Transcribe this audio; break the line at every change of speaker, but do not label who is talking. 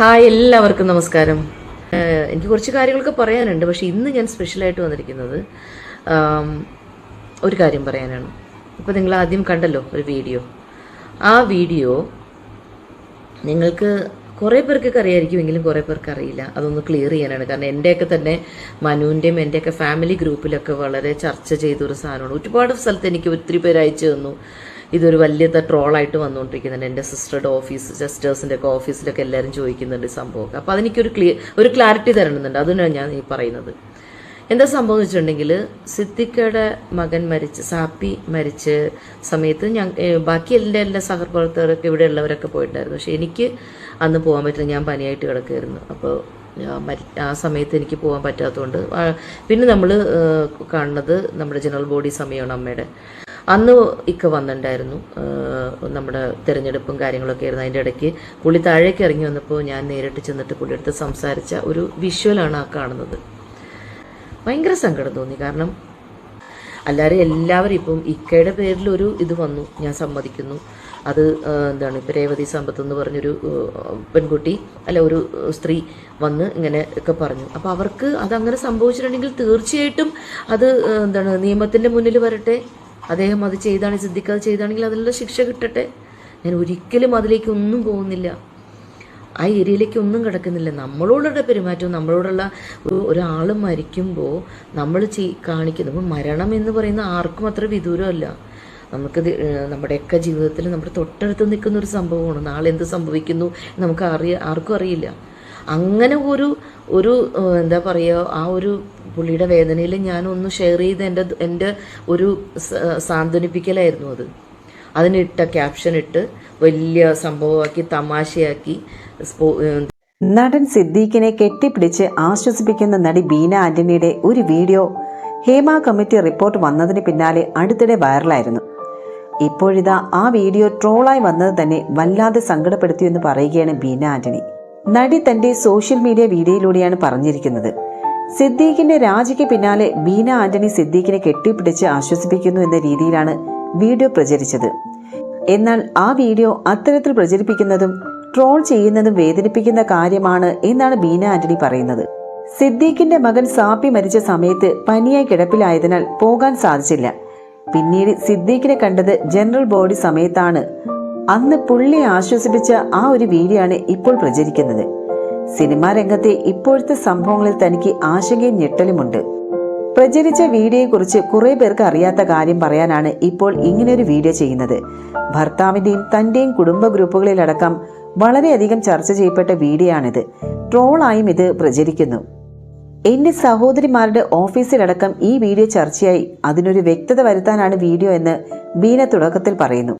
Hi എല്ലാവർക്കും നമസ്കാരം. എനിക്ക് കുറച്ച് കാര്യങ്ങളൊക്കെ പറയാനുണ്ട്. പക്ഷെ ഇന്ന് ഞാൻ സ്പെഷ്യലായിട്ട് വന്നിരിക്കുന്നത് ഒരു കാര്യം പറയാനാണ്. ഇപ്പോൾ നിങ്ങൾ ആദ്യം കണ്ടല്ലോ ഒരു വീഡിയോ. ആ വീഡിയോ നിങ്ങൾക്ക് കുറേ പേർക്കൊക്കെ അറിയായിരിക്കും എങ്കിലും കുറേ പേർക്ക് അറിയില്ല അതൊന്ന് ക്ലിയർ ചെയ്യാനാണ്. കാരണം എന്റെയൊക്കെ തന്നെ മനുവിന്റെയും എന്റെയൊക്കെ ഫാമിലി ഗ്രൂപ്പിലൊക്കെ വളരെ ചർച്ച ചെയ്തൊരു സാധനമാണ്. ഒരുപാട് സ്ഥലത്ത് എനിക്ക് ഒത്തിരി പേര് അയച്ചു തന്നു. ഇതൊരു വലിയ ട്രോളായിട്ട് വന്നുകൊണ്ടിരിക്കുന്നുണ്ട്. എന്റെ സിസ്റ്ററുടെ ഓഫീസ് സിസ്റ്റേഴ്സിന്റെ ഒക്കെ ഓഫീസിലൊക്കെ എല്ലാവരും ചോദിക്കുന്നുണ്ട് സംഭവം സംഭവമൊക്കെ. അപ്പോൾ അതെനിക്കൊരു ക്ലിയർ ഒരു ക്ലാരിറ്റി തരണമെന്നുണ്ട്. അതിനാണ് ഞാൻ ഈ പറയുന്നത്. എന്താ സംഭവം എന്ന് വെച്ചിട്ടുണ്ടെങ്കിൽ മകൻ മരിച്ച് സാപ്പി മരിച്ച് സമയത്ത് ഞാൻ ബാക്കി എല്ലാ എല്ലാ സഹപ്രവർത്തകരൊക്കെ ഇവിടെ ഉള്ളവരൊക്കെ പോയിട്ടുണ്ടായിരുന്നു. പക്ഷെ എനിക്ക് അന്ന് പോകാൻ പറ്റില്ല. ഞാൻ പനിയായിട്ട് കിടക്കുമായിരുന്നു അപ്പോൾ ആ സമയത്ത് എനിക്ക് പോകാൻ പറ്റാത്തതുകൊണ്ട് പിന്നെ നമ്മൾ കാണുന്നത് നമ്മുടെ ജനറൽ ബോഡി സമയമാണ് അമ്മയുടെ. അന്ന് ഇക്ക വന്നിട്ടുണ്ടായിരുന്നു. നമ്മുടെ തിരഞ്ഞെടുപ്പും കാര്യങ്ങളൊക്കെ ആയിരുന്നു. അതിന്റെ ഇടയ്ക്ക് പുള്ളി താഴേക്ക് ഇറങ്ങി വന്നപ്പോൾ ഞാൻ നേരിട്ട് ചെന്നിട്ട് പുള്ളിയെടുത്ത് സംസാരിച്ച ഒരു വിഷ്വലാണ് ആ കാണുന്നത്. ഭയങ്കര സങ്കടം തോന്നി. കാരണം അല്ലാതെ എല്ലാവരും ഇപ്പം ഇക്കയുടെ പേരിൽ ഒരു ഇത് വന്നു. ഞാൻ സമ്മതിക്കുന്നു. അത് എന്താണ് ഇപ്പം രേവതി സമ്പത്ത് എന്ന് പറഞ്ഞൊരു പെൺകുട്ടി അല്ല ഒരു സ്ത്രീ വന്ന് ഇങ്ങനെ ഒക്കെ പറഞ്ഞു. അപ്പോൾ അവർക്ക് അതങ്ങനെ സംഭവിച്ചിട്ടുണ്ടെങ്കിൽ തീർച്ചയായിട്ടും അത് എന്താണ് നിയമത്തിന്റെ മുന്നിൽ വരട്ടെ. അദ്ദേഹം അത് ചെയ്താണ് സിദ്ധിക്കാതെ ചെയ്താണെങ്കിൽ അതിനുള്ള ശിക്ഷ കിട്ടട്ടെ. ഞാൻ ഒരിക്കലും അതിലേക്ക് ഒന്നും പോകുന്നില്ല. ആ ഏരിയയിലേക്ക് ഒന്നും കിടക്കുന്നില്ല. നമ്മളോടുള്ള പെരുമാറ്റവും നമ്മളോടുള്ള ഒരു- ഒരാൾ മരിക്കുമ്പോൾ നമ്മൾ ചെയ് കാണിക്കുന്നത് മരണം എന്ന് പറയുന്ന ആർക്കും അത്ര വിദൂരമല്ല. നമുക്കത് നമ്മുടെയൊക്കെ ജീവിതത്തിൽ നമ്മുടെ തൊട്ടടുത്ത് നിൽക്കുന്ന ഒരു സംഭവമാണ്. നാളെ എന്ത് സംഭവിക്കുന്നു നമുക്ക് അറിയ ആർക്കും അറിയില്ല. അങ്ങനെ ഒരു ഒരു എന്താ പറയുക ആ ഒരു പുള്ളിയുടെ വേദനയിൽ ഞാനൊന്ന് ഷെയർ ചെയ്ത് എന്റെ എന്റെ ഒരു സാന്ത്വനിപ്പിക്കലായിരുന്നു അത്. അതിനിട്ട ക്യാപ്ഷൻ ഇട്ട് വലിയ സംഭവമാക്കി തമാശയാക്കി
നടൻ സിദ്ദീഖിനെ കെട്ടിപ്പിടിച്ച് ആശ്വസിപ്പിക്കുന്ന നടി ബീന ആന്റണിയുടെ ഒരു വീഡിയോ ഹേമ കമ്മിറ്റി റിപ്പോർട്ട് വന്നതിന് പിന്നാലെ അടുത്തിടെ വൈറലായിരുന്നു. ഇപ്പോഴിതാ ആ വീഡിയോ ട്രോളായി വന്നത് തന്നെ വല്ലാതെ സങ്കടപ്പെടുത്തിയെന്ന് പറയുകയാണ് ബീന ആന്റണി. നടി തന്റെ സോഷ്യൽ മീഡിയ വീഡിയോയിലൂടെയാണ് പറഞ്ഞിരിക്കുന്നത്. സിദ്ദീഖിന്റെ രാജിക്ക് പിന്നാലെ ബീന ആന്റണി സിദ്ദീഖിനെ കെട്ടിപ്പിടിച്ച് ആശ്വസിപ്പിക്കുന്നു എന്ന രീതിയിലാണ് വീഡിയോ പ്രചരിച്ചത്. എന്നാൽ ആ വീഡിയോ അത്തരത്തിൽ പ്രചരിപ്പിക്കുന്നതും ട്രോൾ ചെയ്യുന്നതും വേദനിപ്പിക്കുന്ന കാര്യമാണ് എന്നാണ് ബീന ആന്റണി പറയുന്നത്. സിദ്ദീഖിന്റെ മകൻ സാപ്പി മരിച്ച സമയത്ത് പനിയായി കിടപ്പിലായതിനാൽ പോകാൻ സാധിച്ചില്ല. പിന്നീട് സിദ്ദീഖിനെ കണ്ടത് ജനറൽ ബോഡി സമയത്താണ്. അന്ന് പുള്ളി ആശ്വസിപ്പിച്ച ആ ഒരു വീഡിയോ ആണ് ഇപ്പോൾ പ്രചരിക്കുന്നത്. സിനിമാ രംഗത്തെ ഇപ്പോഴത്തെ സംഭവങ്ങളിൽ തനിക്ക് ആശങ്കയും ഞെട്ടലുമുണ്ട്. പ്രചരിച്ച വീഡിയോയെക്കുറിച്ച് കുറേ പേർക്ക് അറിയാത്ത കാര്യം പറയാനാണ് ഇപ്പോൾ ഇങ്ങനെയൊരു വീഡിയോ ചെയ്യുന്നത്. ഭർത്താവിന്റെയും തന്റെയും കുടുംബ ഗ്രൂപ്പുകളിലടക്കം വളരെയധികം ചർച്ച ചെയ്യപ്പെട്ട വീഡിയോ ആണിത് ട്രോളായും ഇത് പ്രചരിക്കുന്നു. എന്റെ സഹോദരിമാരുടെ ഓഫീസിലടക്കം ഈ വീഡിയോ ചർച്ചയായി. അതിനൊരു വ്യക്തത വരുത്താനാണ് വീഡിയോ എന്ന് ബീന തുടക്കത്തിൽ പറയുന്നു.